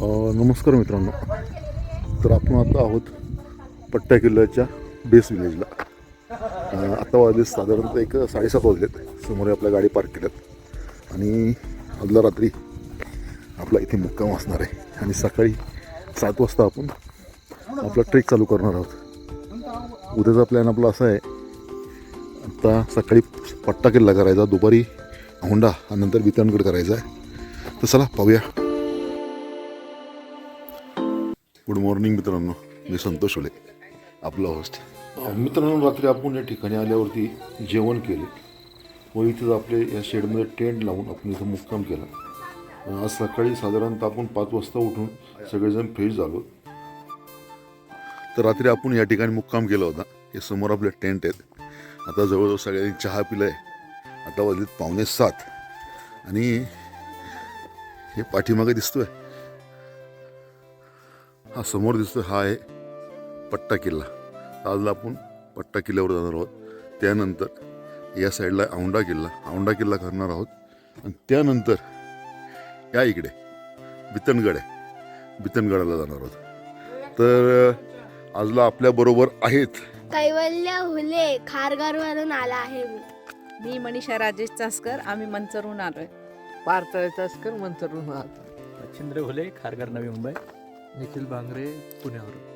नमस्कार मित्रांनो. तर आपण आता आहोत पट्ट्या किल्ल्याच्या बेस विलेजला आत्ता आता वाजले साधारणतः एक साडेसात वाजलेत. समोर आपल्या गाडी पार्क केल्यात. आणि आदल्या रात्री आपला इथे मुक्काम असणार आहे. आणि सकाळी सात वाजता आपण आपला ट्रेक चालू करणार आहोत. उद्याचा प्लॅन आपला असा आहे आता सकाळी पट्टा किल्ला करायचा दुपारी होंडा आणि नंतर वितरणगड करायचा आहे. तर चला पाहूया. गुड मॉर्निंग मित्रांनो. मी संतोष ओले आपला होस्ट मित्रांनो रात्री आपण या ठिकाणी आल्यावरती जेवण केले. व इथेच आपले या शेडमध्ये टेंट लावून आपण इथं मुक्काम केला. आज सकाळी साधारणतः आपण पाच वाजता उठून सगळेजण फ्रेश झालो. तर रात्री आपण या ठिकाणी मुक्काम केला होता. हे समोर आपले टेंट आहेत. आता जवळजवळ सगळ्यांनी चहा पिलाय. आता वाजलेत पावणे सात. आणि हे पाठीमागे दिसतोय. हा समोर दिसतोय हा आहे पट्टा किल्ला. आजला आपण पट्टा किल्ल्यावर जाणार आहोत. त्यानंतर या साईडला औंढा किल्ला. औंढा किल्ला करणार आहोत. आणि त्यानंतर या इकडे बितनगड आहे. बितनगडाला जाणार आहोत. तर आजला आपल्याबरोबर आहेत. कैवल्य हुले खारघरवरून आला आहे मी. मी मनीषा राजेश चासकर आम्ही मंचरहून आलोय. पार्थळ्याचा अस्कर मंचरून आहात मच्छिंद्र घोले खारघर नवी मुंबई. निखिल बांगरे पुण्यावरून.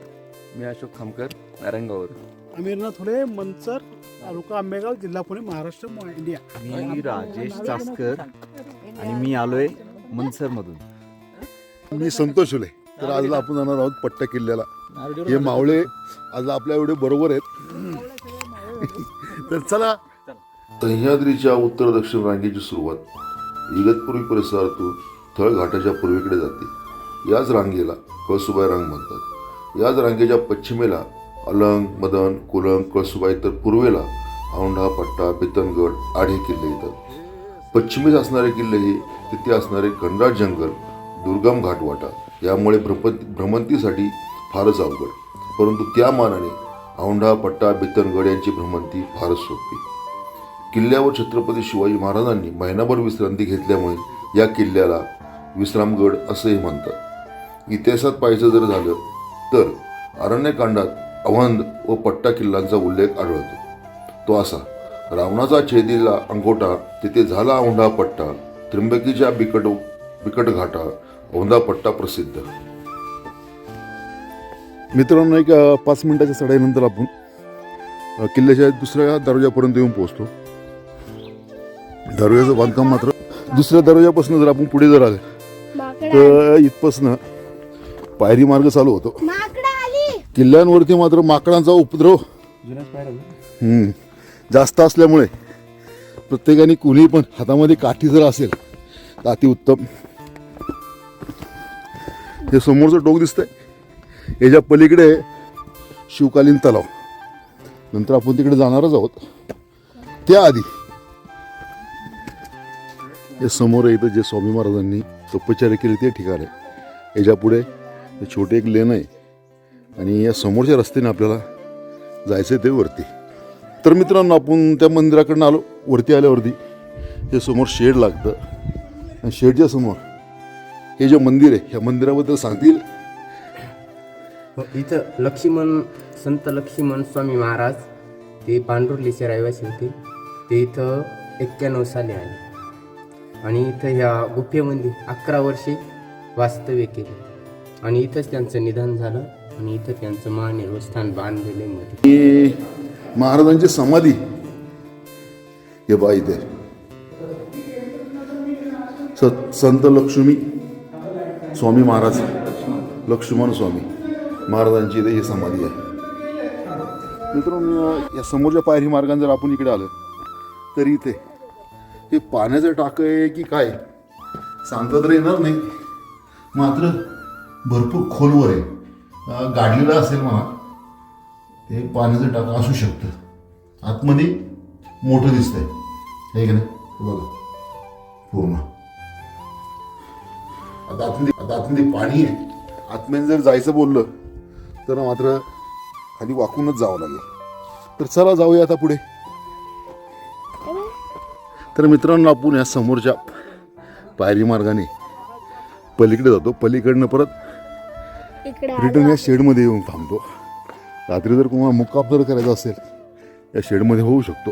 मी अशोक खामकर नारायणगावर अमीरनाथ हुले मंचर तालुका आंबेगाव जिल्हा पुणे महाराष्ट्र मो- इंडिया. मी राजेश चासकर आणि मी आलोय मनसर मधून मी संतोष उले तर आजला आपण जाणार आहोत पट्टा किल्ल्याला. हे मावळे आज आपल्या एवढे बरोबर आहेत. तर चला. सह्याद्रीच्या उत्तर दक्षिण रांगेची सुरुवात. इगतपुरी परिसरातून थळ घाटाच्या पूर्वेकडे जाते. याच रांगेला कळसुबाई रांग म्हणतात. याच रांगेच्या पश्चिमेला अलंग मदन कुलंग कळसुबाई तर पूर्वेला औंढा पट्टा बेतनगड आढे किल्ले येतात. पश्चिमेस असणारे किल्ले हे तिथे असणारे घनराज जंगल दुर्गम घाटवाटा यामुळे भ्रमंती भ्रमंतीसाठी फारच अवघड. परंतु त्या मानाने औंढा पट्टा बितनगड यांची भ्रमंती फारच सोपी. किल्ल्यावर छत्रपती शिवाजी महाराजांनी महिनाभर विश्रांती घेतल्यामुळे या किल्ल्याला विश्रामगड असेही म्हणतात. इतिहासात पाहायचं जर झालं तर अरण्यकांडात अवंद व पट्टा किल्ल्यांचा उल्लेख आढळतो. तो असा रावणाचा छेदीला अंगोटा तिथे झाला औंढा पट्टा त्र्यंबकीच्या बिकट बिकट घाटा औंधा पट्टा प्रसिद्ध. मित्रांनो एक पाच मिनिटाच्या चढाईनंतर आपण किल्ल्याच्या दुसऱ्या दरवाजापर्यंत येऊन पोहोचतो. दरवाजाचं बांधकाम मात्र दुसऱ्या दरवाजापासून जर आपण पुढे जर आलं तर इथपासनं पायरी मार्ग चालू होतो. माकडा आली. किल्ल्यांवरती मात्र माकडांचा उपद्रव. हम्म, जास्त असल्यामुळे प्रत्येकाने कुणी पण हातामध्ये काठी जर असेल तर अतिउत्तम हे समोरचं टोक दिसतंय. याच्या पलीकडे शिवकालीन तलाव. नंतर आपण तिकडे जाणारच आहोत. त्याआधी हे समोर इथं जे स्वामी महाराजांनी तपश्चर्या केली ते ठिकाण आहे. याच्यापुढे हे छोटे एक लेन आहे. आणि या समोरच्या रस्त्याने आपल्याला जायचं आहे ते वरती. तर मित्रांनो आपण त्या मंदिराकडनं आलो. वरती आल्यावरती हे समोर शेड लागतं. आणि शेडच्या समोर हे जे मंदिर आहे ह्या मंदिराबद्दल सांगतील. हो, इथं लक्ष्मण संत लक्ष्मण स्वामी महाराज ते पांढुर्लीचे रहिवासी होते. ते इथं एक्क्याण्णव साली आले. आणि इथं ह्या गुफेमध्ये अकरा वर्षे वास्तव्य केले. आणि इथंच त्यांचं निधन झालं आणि इथं त्यांचं महानिर्वस्थान बांधलेले मध्ये महाराजांची समाधी हे बा इथे. संत लक्ष्मी स्वामी महाराज लक्ष्मण स्वामी महाराजांची इथे ही समाधी आहे. मित्रांनो या समोरच्या पायरी मार्गाने जर आपण इकडे आलो तर इथे हे पाण्याचं टाकं आहे की काय? सांगता तर येणार नाही. मात्र भरपूर खोलवर आहे. गाडलेलं गाडीला असेल म्हणा ते पाण्याचं टाकं असू शकतं. आतमध्ये मोठं दिसतंय. आहे की नाही? बघा. पूर्ण. आता आतमध्ये आता आतमध्ये पाणी आहे. आतमध्ये जर जायचं बोललं तर मात्र खाली वाकूनच जावं लागेल. तर चला जाऊया आता पुढे. तर मित्रांनो आपण या समोरच्या पायरी मार्गाने पलीकडे जातो. पलीकडनं परत रिटर्न या शेडमध्ये येऊन थांबतो. रात्री जर कोणाला मुक्काम जर करायचा असेल या शेडमध्ये होऊ शकतो.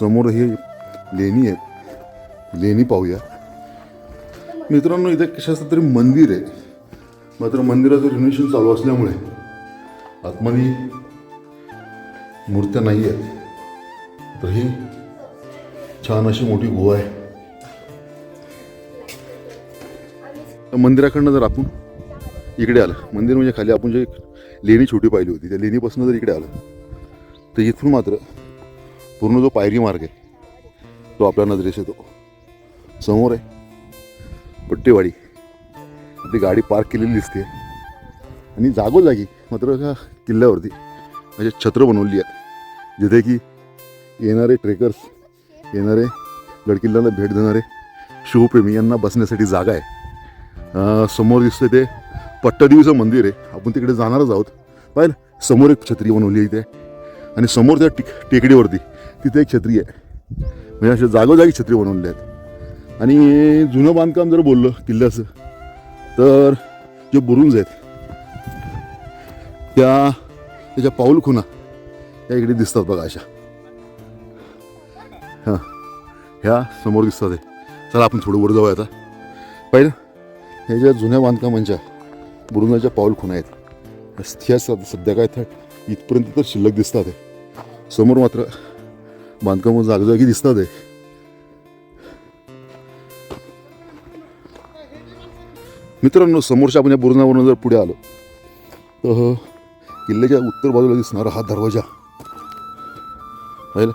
समोर हे लेणी आहेत. लेणी पाहूया. मित्रांनो इथे कशाचं तरी मंदिर आहे. मात्र मंदिराचं रिनोव्हेशन चालू असल्यामुळे आतमध्ये मूर्त्या नाही आहेत. तर ही छान अशी मोठी गुहा आहे. त्या मंदिराकडनं जर आपण इकडे आलं. मंदिर म्हणजे खाली आपण जे लेणी छोटी पाहिली होती त्या लेणीपासून जर इकडे आलं तर इथून मात्र पूर्ण जो पायरी मार्ग आहे तो आपल्या नजरेस येतो. समोर आहे पट्टेवाडी. ती गाडी पार्क केलेली दिसते. आणि जागोजागी मात्र का किल्ल्यावरती म्हणजे छत्र बनवली आहेत. जिथे की येणारे ट्रेकर्स येणारे गडकिल्ल्याला भेट देणारे शिवप्रेमी यांना बसण्यासाठी जागा आहे. समोर दिसतं ते पट्टदेवीचं मंदिर आहे. आपण तिकडे जाणारच आहोत. पाहिलं? समोर एक छत्री बनवली आहे इथे. आणि समोर त्या टिक टेकडीवरती तिथे एक छत्री आहे. म्हणजे अशा जागोजागी छत्री बनवलेल्या आहेत. आणि जुनं बांधकाम जर बोललं किल्ल्याचं तर जे बुरुंज आहेत त्या त्याच्या पाऊल खुणा या इकडे दिसतात बघा अशा. हां ह्या समोर दिसतात आहे चला आपण थोडं वर जाऊया आता. पाहिलं? हे ज्या जुन्या बांधकामांच्या बुरुंजाच्या पाऊल खुणा आहेत. ह्या सद- सध्या काय तर इथपर्यंत तर शिल्लक दिसतात आहे. समोर मात्र बांधकाम जागोजागी दिसतात आहे. मित्रांनो समोरच्या आपण या बुरुजावरून जर पुढे आलो तर किल्ल्याच्या उत्तर बाजूला दिसणारा हा दरवाजा. पाहिलं?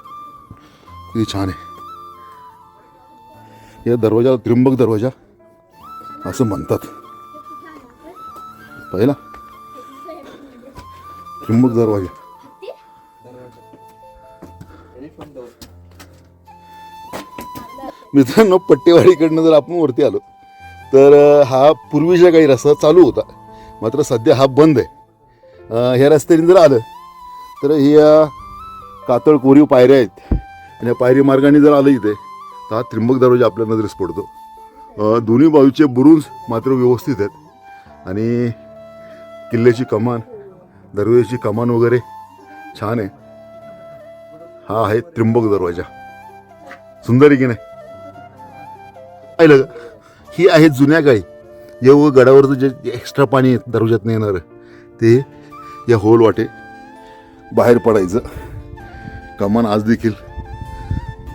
किती छान आहे. या दरवाजाला त्र्यंबक दरवाजा असं म्हणतात. पाहिला. चुंबक दरवाजा मित्रांनो पट्टेवाडीकडनं जर आपण वरती आलो तर हा पूर्वीच्या काही रस्ता चालू होता. मात्र सध्या हा बंद आहे. ह्या रस्त्याने जर आलं तर ह्या कातळ कोरीव पायऱ्या आहेत. आणि या पायरी मार्गाने जर आलं इथे तर हा त्रिंबक दरवाजा आपल्या नजरेस पडतो. दोन्ही बाजूचे बुरुज मात्र व्यवस्थित आहेत. आणि किल्ल्याची कमान दरवाजाची कमान वगैरे. छान आहे. हा आहे त्र्यंबक दरवाजा. सुंदर आहे की नाही? पाहिलं ही आहे जुन्या काळी जेव्हा गडावरचं जे एक्स्ट्रा पाणी आहे दरवाजात येणार ते या होल वाटे बाहेर पडायचं. कमान आज देखील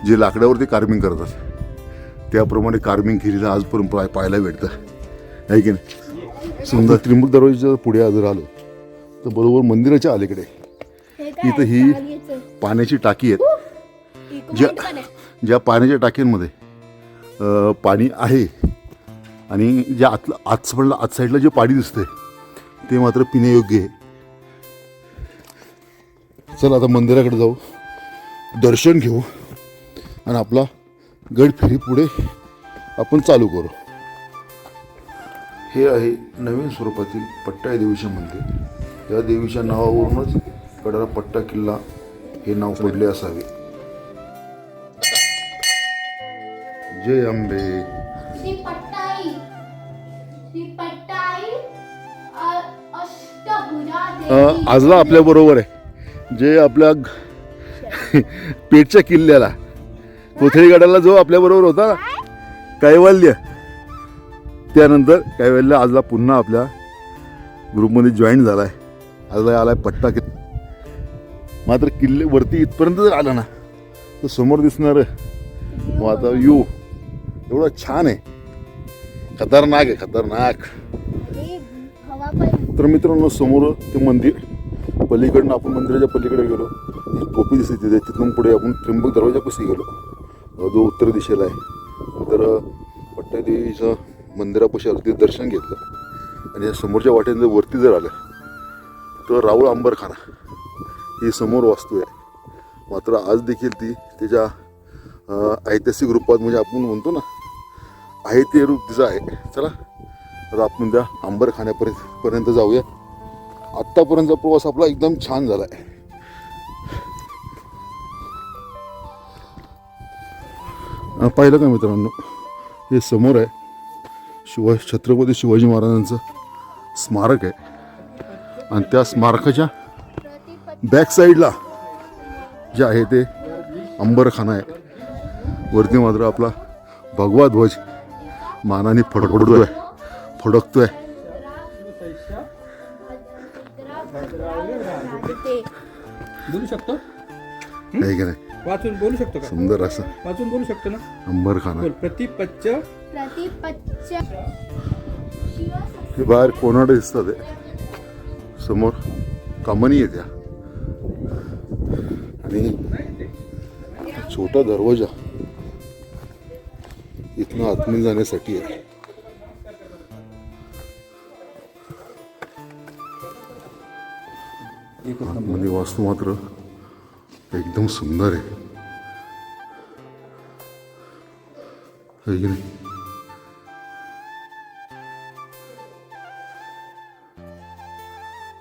जे लाकडावरती कार्विंग करतात त्याप्रमाणे कार्विंग केलेलं आजपर्यंत पाहायला भेटतं. आहे की नाही? सुंदर त्रिंबक दरवाजाच्या पुढे जर आलो तर बरोबर मंदिराच्या अलीकडे. इथं. ही. पाण्याची टाकी आहेत. ज्या. ज्या पाण्याच्या टाक्यांमध्ये अ, पाणी आहे आणि ज्या आतलं आत आत साईडला जे पाणी दिसतंय ते मात्र पिण्यायोग्य आहे. चल आता मंदिराकडे जाऊ. दर्शन घेऊ. आणि आपला गड फेरी पुढे आपण चालू करू. हे आहे नवीन स्वरूपातील पट्टा देवीचे मंदिर. या देवीच्या नावावरूनच गडाला पट्टा किल्ला हे नाव पडले असावे. जय अंबे श्री पट्टाई. श्री पट्टाई अ- अष्टभुजा अ, देवी आजला आपल्या बरोबर आहे. जे आपल्या पेठच्या किल्ल्याला कोथळीगडाला जो आपल्या बरोबर होता कैवल्य. त्यानंतर कैवल्य आजला पुन्हा आपल्या ग्रुपमध्ये जॉईन झाला आहे आजला आला आहे पट्टा कि मात्र किल्ले वरती इथपर्यंत जर आला ना तर समोर दिसणार आता यू एवढं छान आहे. खतरनाक आहे खतरनाक. तर मित्रांनो समोर ते मंदिर पलीकडनं आपण मंदिराच्या पलीकडे गेलो. टोपी दिसते तिथे तिथून पुढे आपण त्र्यंबक दरवाजापाशी गेलो. जो उत्तर दिशेला आहे. नंतर पट्टादेवीचं मंदिरापाशी आलो तिथे दर्शन घेतलं. आणि या समोरच्या वाटेने जर वरती जर आलं तर राहुल आंबरखाना ही समोर वास्तू आहे. मात्र आज देखील ती त्याच्या ऐतिहासिक रूपात म्हणजे आपण म्हणतो ना आहे ते रूप तिचं आहे. चला तर आपण त्या अंबरखान्यापर्यंत पर्यंत जाऊया. आत्तापर्यंतचा प्रवास आपला एकदम छान झाला आहे. पाहिलं का मित्रांनो हे समोर आहे. शिव छत्रपती शिवाजी महाराजांचं स्मारक आहे. आणि त्या स्मारकाच्या बॅक साईडला जे आहे ते अंबरखाना आहे. वरती मात्र आपला भगवा ध्वज मानाने फडफडतो आहे फडकतो आहे वाचून बोलू शकतो का? सुंदर असं. वाचून बोलू शकतो ना? अंबरखाना. बोल प्रतिपच्च प्रतिपच्च हे बाहेर कोणाडे दिसतात हे. समोर कमानी आहे त्या. आणि छोटा दरवाजा इथनं आतमध्ये जाण्यासाठी आहे. आतमध्ये वास्तू मात्र एकदम सुंदर आहे. है की नाही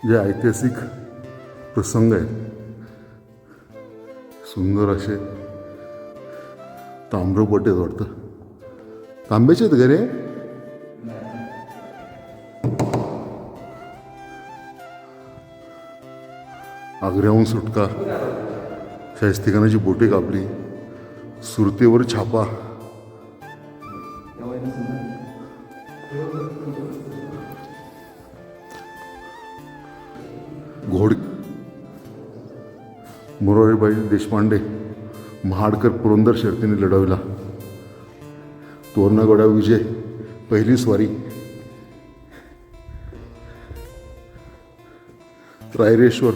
जे ऐतिहासिक प्रसंग आहेत सुंदर असे तांब्रपट आहेत वाटतं तांब्याचे आहेत घरे आग्र्याहून सुटका शाहिस्तेखानाची बोटे कापली सुरतेवर छापा मुरळीबाई देशपांडे महाडकर पुरंदर शर्तीने लढवला. तोरणागडा विजय पहिली स्वारी रायरेश्वर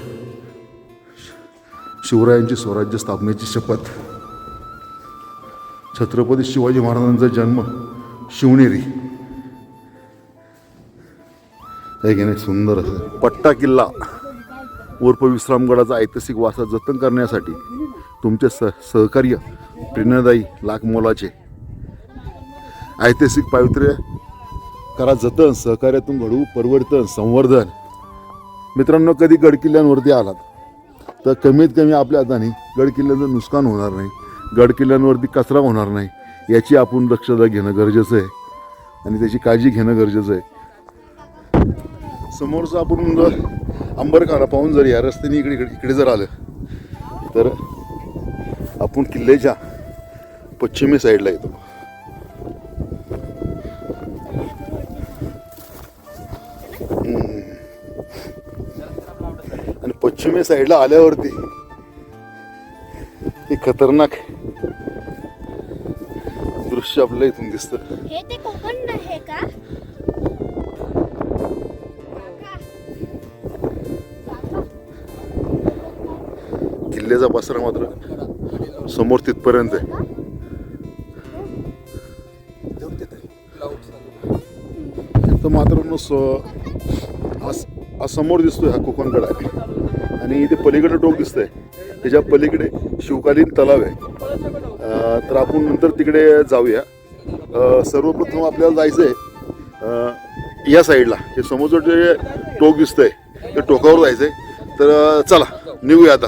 शिवरायांची स्वराज्य स्थापनेची शपथ. छत्रपती शिवाजी महाराजांचा जन्म शिवनेरी. आहे सुंदर असं. पट्टा किल्ला. उर्फ विश्रामगडाचा ऐतिहासिक वारसा जतन करण्यासाठी तुमचे स सहकार्य प्रेरणादायी लाख मोलाचे ऐतिहासिक पावित्र्य करा जतन सहकार्यातून घडवू परिवर्तन संवर्धन. मित्रांनो कधी गडकिल्ल्यांवरती आलात तर कमीत कमी आपल्या हाताने गडकिल्ल्यांचं नुकसान होणार नाही. गडकिल्ल्यांवरती कचरा होणार नाही याची आपण दक्षता घेणं गरजेचं आहे आणि त्याची काळजी घेणं गरजेचं आहे. समोरचं आपण अंबरखाना पाहून जर या रस्त्याने इकडे इकडे इकडे जर आलं तर आपण किल्ल्याच्या पश्चिमे साईडला येतो. आणि पश्चिमे साईडला आल्यावरती हे खतरनाक दृश्य आपल्याला इथून दिसतं. हे ते कोकण आहे का? किल्ल्याचा पसरा मात्र. समोर तिथपर्यंत आहे. तर मात्र न स- समोर दिसतोय हा कोकणगड आहे आणि इथे पलीकडे टोक दिसतंय. त्याच्या पलीकडे शिवकालीन तलाव आहे. तर आपण नंतर तिकडे जाऊया. सर्वप्रथम आपल्याला जायचं आहे या साईडला. हे समोरचं जे टोक दिसतंय त्या टोकावर जायचं आहे तर चला निघूया आता.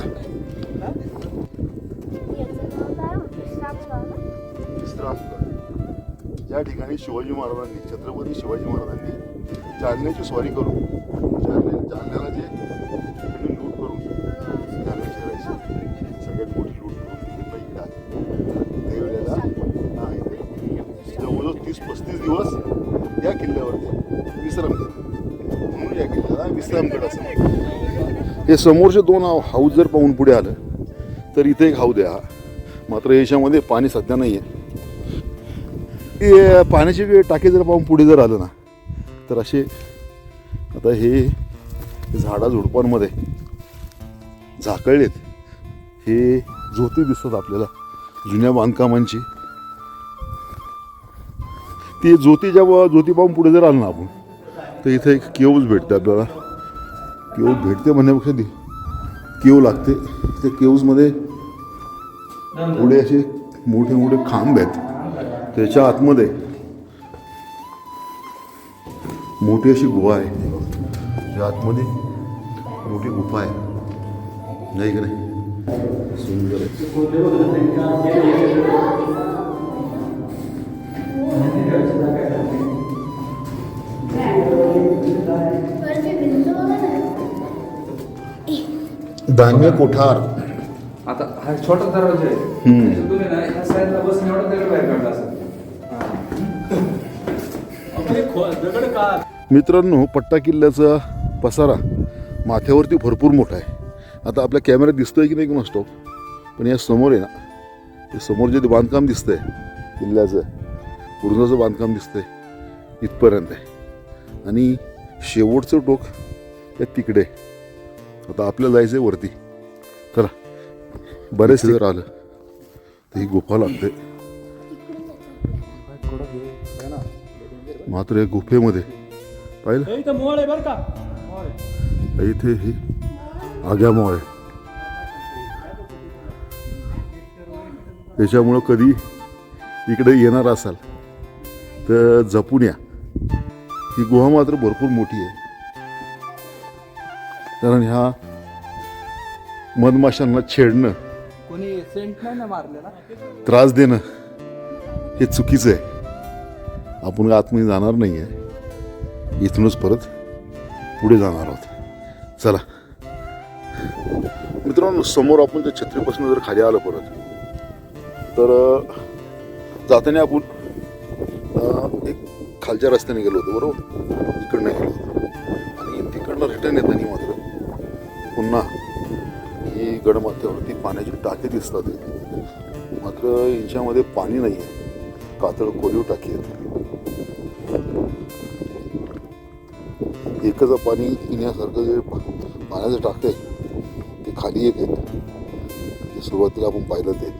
आणि शिवाजी महाराजांनी छत्रपती शिवाजी महाराजांनी जालन्याची स्वारी करून जालन्या जालन्याला जे लूट करून जालन्या शहराची सगळ्यात मोठी लूट करून तिकडे इकडे आली त्यावेळेला जवळजवळ तीस पस्तीस दिवस या किल्ल्यावरती विश्राम म्हणून या किल्ल्याला विश्रामगड असं हे समोरचे दोन हाऊस जर पाहून पुढे आलं तर इथे एक हाऊ द्या. मात्र याच्यामध्ये पाणी सध्या नाही आहे ते पाण्याची टाकी जर पाहून पुढे जर आलं ना तर असे आता हे झाडा झुडपांमध्ये झाकळलेत. हे झोती दिसतात आपल्याला जुन्या बांधकामांची. ती ज्योती जेव्हा ज्योती पाहून पुढे जर आलं ना आपण तर इथे एक केव्ज भेटते आपल्याला. केव भेटते म्हणण्यापेक्षा ती केव लागते. त्या केव्जमध्ये पुढे असे मोठे मोठे खांब आहेत. त्याच्या आतमध्ये मोठी अशी गुहा आहे. त्या आतमध्ये मोठी गुफा आहे. नाही का नाही? सुंदर आहे. धान्य कोठार. आता हा छोटा दरवाजा आहे. मित्रांनो पट्टा किल्ल्याचा पसारा माथ्यावरती भरपूर मोठा आहे. आता आपल्या कॅमेऱ्यात दिसतोय की नाही की नसतो पण या समोर आहे ना हे समोर जे बांधकाम दिसतंय किल्ल्याचं पूर्णाचं बांधकाम दिसतंय इथपर्यंत आहे. आणि शेवटचं टोक त्या तिकडे. आता आपल्याला जायचं आहे वरती. चला बरेच जर आलं तर ही गुफा लागते. मात्र या गुफेमध्ये. पाहिलं? इथं मोळ आहे बरं का? इथे ही आग्यामुळे त्याच्यामुळं कधी इकडे येणार असाल तर जपून या. ही गुहा मात्र भरपूर मोठी आहे. कारण ह्या मधमाशांना छेडणं कोणी सेंट नाही ना? मारलेला त्रास देणं हे चुकीचं आहे. आपण आतमध्ये जाणार नाही आहे. इथूनच परत पुढे जाणार आहोत. चला. मित्रांनो समोर आपण त्या छत्रीपासून जर खाली आलं परत तर जाताना आपण एक खालच्या रस्त्याने गेलो होतो बरोबर? इकडनं गेलो होतो. आणि तिकडनं रिटर्न येताना मात्र पुन्हा ही गडमाथ्यावरती पाण्याची टाकी दिसतात. मात्र यांच्यामध्ये पाणी नाही आहे कातळ कोरीव टाकी आहेत. एकच पाणी पिण्यासारखं जे पाण्याचं टाकं आहे ते खाली एक आहे सुरुवातीला आपण पाहिलं ते.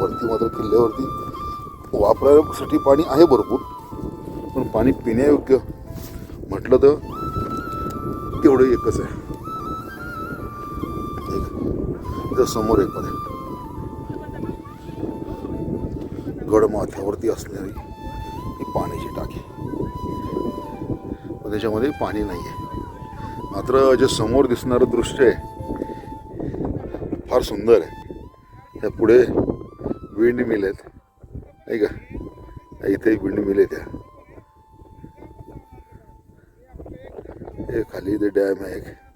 वरती मात्र किल्ल्यावरती वापरासाठी पाणी आहे भरपूर पण पाणी पिण्यायोग्य म्हटलं तर तेवढं एकच आहे. एक समोर एक आहे गडमाथ्यावरती असणारी ही पाण्याची टाकी. त्याच्यामध्ये पाणी नाही आहे मात्र जे समोर दिसणारं दृश्य आहे फार सुंदर आहे. त्या पुढे विंड मिल आहेत. नाही का? इथे विंड मिल आहे त्या. हे खाली इथे डॅम आहे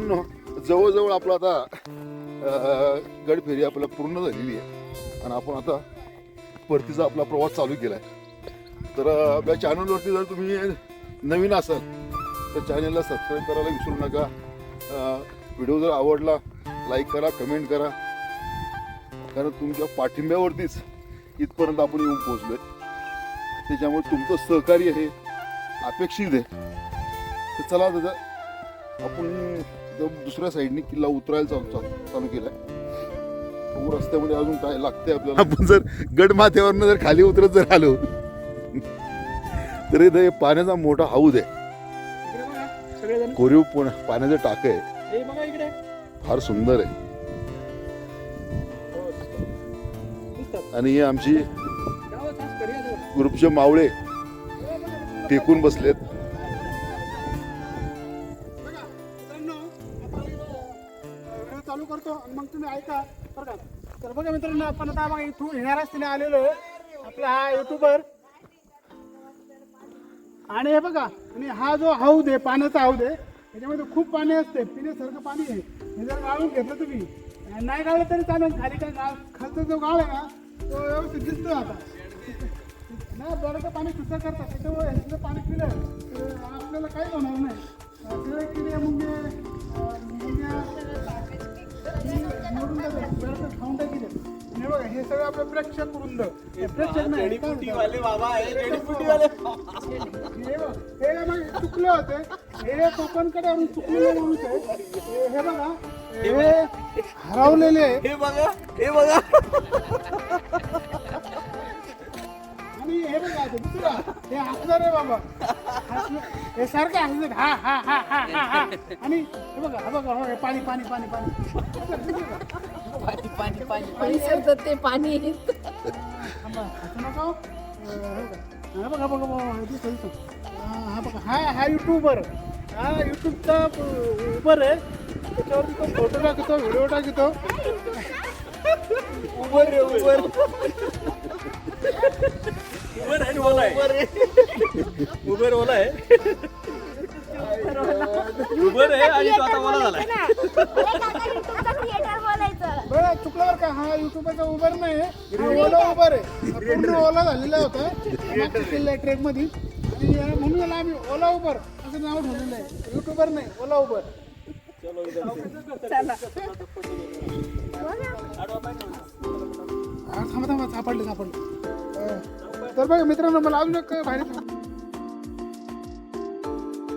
मित्रांनो जवळजवळ आपलं आता गडफेरी आपल्याला पूर्ण झालेली आहे. आणि आपण आता परतीचा आपला प्रवास चालू केला आहे तर आपल्या चॅनलवरती जर तुम्ही नवीन असाल तर चॅनलला सबस्क्राईब करायला विसरू नका. व्हिडिओ जर आवडला लाईक करा कमेंट करा. कारण तुमच्या पाठिंब्यावरतीच इथपर्यंत आपण येऊन पोहोचलो आहे त्याच्यामुळे तुमचं सहकार्य हे अपेक्षित आहे. तर चला दादा आपण जर दुसऱ्या साईडने किल्ला उतरायला चालू चालू चालू केलाय. तो रस्त्यामध्ये अजून काय लागतंय आपल्याला? आपण जर गडमाथ्यावरनं जर खाली उतरत जर आलो तर इथं पाण्याचा मोठा हाऊद आहे. कोरीव पण- पाण्याचं टाक आहे. हे बघा इकडे. फार सुंदर आहे. आणि हे आमची. ग्रुपचे मावळे टेकून बसलेत. चालू करतो आणि मग तुम्ही ऐका बरं का. तर बघा मित्रांनो आपण आता बघा इथून येणार रस्त्याने आलेलो आहे. आपला हा युट्यूबर आणि हे बघा आणि हा जो हौद आहे पाण्याचा हौद आहे त्याच्यामध्ये खूप पाणी असते. पिण्यासारखं पाणी आहे. हे जर गाळून घेतलं तुम्ही नाही गाळलं तरी चालेल. खाली काय गाळ खालचा जो गाळ आहे ना तो व्यवस्थित दिसतो आता. नाही बोलाचं पाणी सुद्धा करतात. त्याच्यामुळे ह्याचं पाणी पिलं तर आपल्याला काही होणार नाही. सगळे किडे मुंगे बघा हे सगळं आपलं प्रेक्षक वृंद हे प्रेक्षक नाही काय हे बघ, हे मग हे कोकणकडे वरून चुकलेले माणूस आहे हे- बघा हे हरवलेले हे बघा हे बघा. हे हे बघा ते दुसरा हे हसणार आहे बाबा हसणं हे सारखं हसणार हा हा हा हा हा हा आणि हे बघा हा बघा हो, हे पाणी पाणी पाणी पाणी पाणी सरतं ते पाणी थांबा, हसू नका हो. अं, हे बघा. हा बघा बघा बघा हे दिसतं, दिसतं. हा हा बघा हा हा युट्यूबर हा युट्यूबचा उबर आहे त्याच्यावरती तो फोटो टाकतो व्हिडिओ टाकतो उबर रे उबर का युट्यूबरचा उबर नाही हा ओला उबर आहे. हा पूर्ण ओला झालेला होता. मागच्या केलेला आहे ट्रेकमध्ये आणि या- म्हणून याला आम्ही ओला उबर असं नाव ठेवलेलं आहे. युट्यूबर नाही ओला उबर हा, थांबा थांबा सापडले सापडले. तर बघा मित्रांनो मला अजून एक भारी